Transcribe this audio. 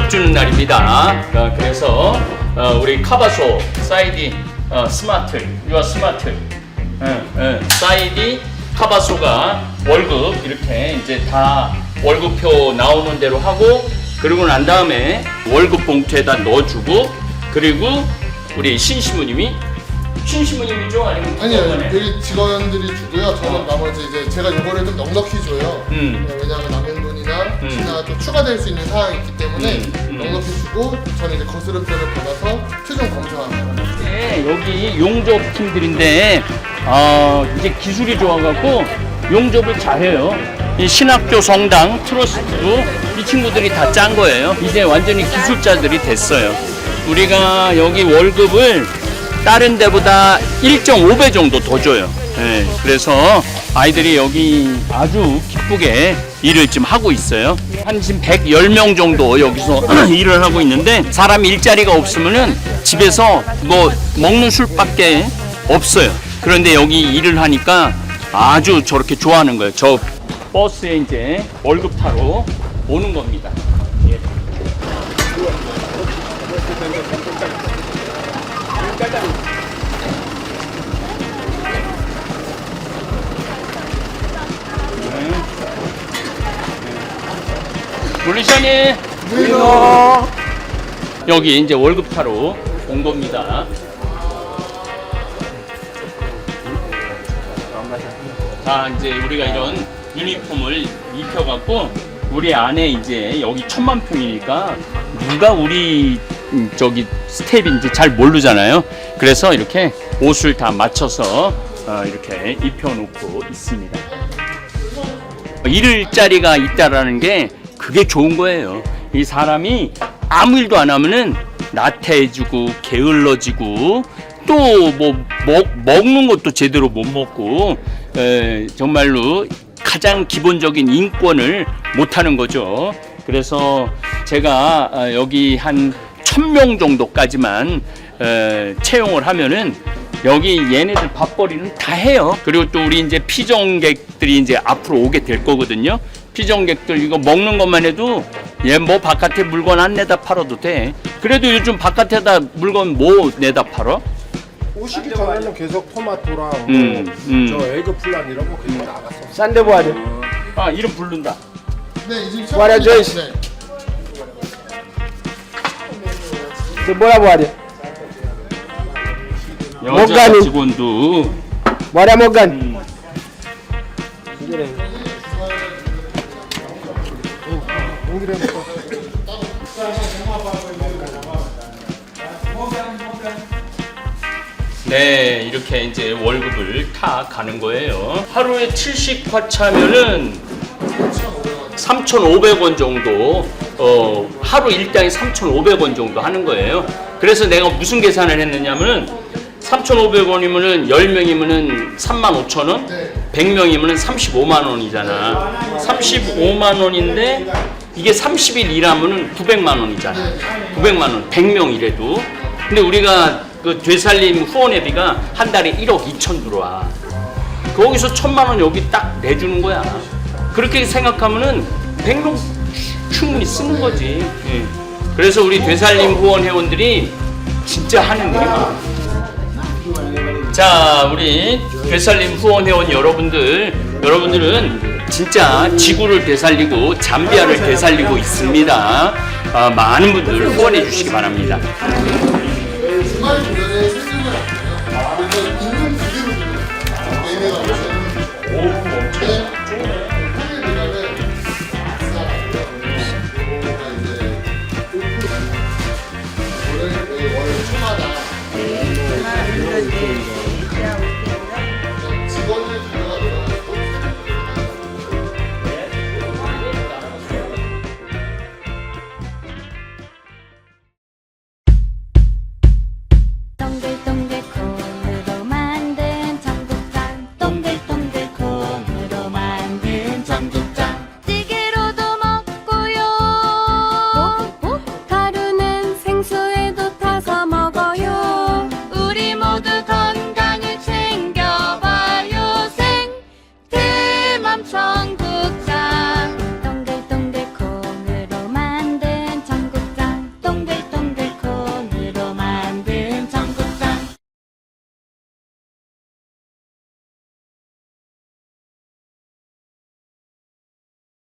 합니다. 어, 그래서 어, 우리 카바소 사이디 어, 스마트 유아 스마트 사이디 카바소가 월급 이렇게 이제 다 월급표 나오는 대로 하고 그리고 난 다음에 월급 봉투에다 넣어주고 그리고 우리 신시무님이 신시무님이죠 아니면 아니요? 여기 직원들이 주고요. 저는 어. 나머지 이제 제가 요거를 좀 넉넉히 줘요. 음. 네, 왜냐하면 남은 추가될 수 있는 사항이 있기 때문에 음, 음. 넉넉히 주고 저는 이제 거스름표를 받아서 최종 검토합니다. 네, 여기 용접 팀들인데 어, 이제 기술이 좋아갖고 용접을 잘해요. 이 신학교 성당 트러스트도 이 친구들이 다 짠 거예요. 이제 완전히 기술자들이 됐어요. 우리가 여기 월급을 다른 데보다 1.5배 정도 더 줘요. 네, 그래서 아이들이 여기 아주 기쁘게 일을 지금 하고 있어요. 한 지금 110명 정도 여기서 일을 하고 있는데 사람 일자리가 없으면은 집에서 뭐 먹는 술밖에 없어요. 그런데 여기 일을 하니까 아주 저렇게 좋아하는 거예요. 저 버스에 이제 월급 타러 오는 겁니다. 예. 물리션이 여기 이제 월급 타러 온 겁니다. 자 이제 우리가 이런 유니폼을 입혀갖고 우리 안에 이제 여기 천만 평이니까 누가 우리 음, 저기 스텝인지 잘 모르잖아요. 그래서 이렇게 옷을 다 맞춰서 어, 이렇게 입혀놓고 있습니다. 일자리가 있다라는 게 그게 좋은 거예요. 이 사람이 아무 일도 안 하면은 나태해지고 게을러지고 또 뭐 먹는 것도 제대로 못 먹고 에, 정말로 가장 기본적인 인권을 못 하는 거죠. 그래서 제가 어, 여기 한 천 명 정도까지만 에, 채용을 하면은 여기 얘네들 밥벌이는 다 해요. 그리고 또 우리 이제 피정객들이 이제 앞으로 오게 될 거거든요. 피정객들 이거 먹는 것만 해도 얘 뭐 바깥에 물건 안 내다 팔아도 돼. 그래도 요즘 바깥에다 물건 뭐 내다 팔아? 오시기 전에는 계속 토마토랑 음, 뭐, 음. 저 에그플란 이런 거 계속 나갔어. Sande boade. 아 이름 부른다. 네, 이제 Bora, 시작합니다. Joyce. 네. Cebola boade. 여자. 직원도 Boade Morgan. 음, 네 이렇게 이제 월급을 타 가는 거예요. 하루에 70화차면은 3,500원 정도 어 하루 일당이 3,500원 정도 하는 거예요. 그래서 내가 무슨 계산을 했느냐면은 3,500원이면은 10명이면은 35,000원, 네. 100명이면은 35만 원이잖아. 35만 원인데 이게 30일 일하면은 900만 원이잖아. 900만 원, 100명 이래도. 근데 우리가 그 되살림 후원회비가 한 달에 1억 2천 들어와. 거기서 천만 원 여기 딱 내주는 거야. 그렇게 생각하면은 100명 충분히 쓰는 거지. 예. 그래서 우리 되살림 후원 회원들이 진짜 하는 일이 많아. 자, 우리 되살림 후원 회원 여러분들, 여러분들은 진짜 지구를 되살리고 잠비아를 되살리고 있습니다. 아, 많은 분들 후원해 주시기 바랍니다.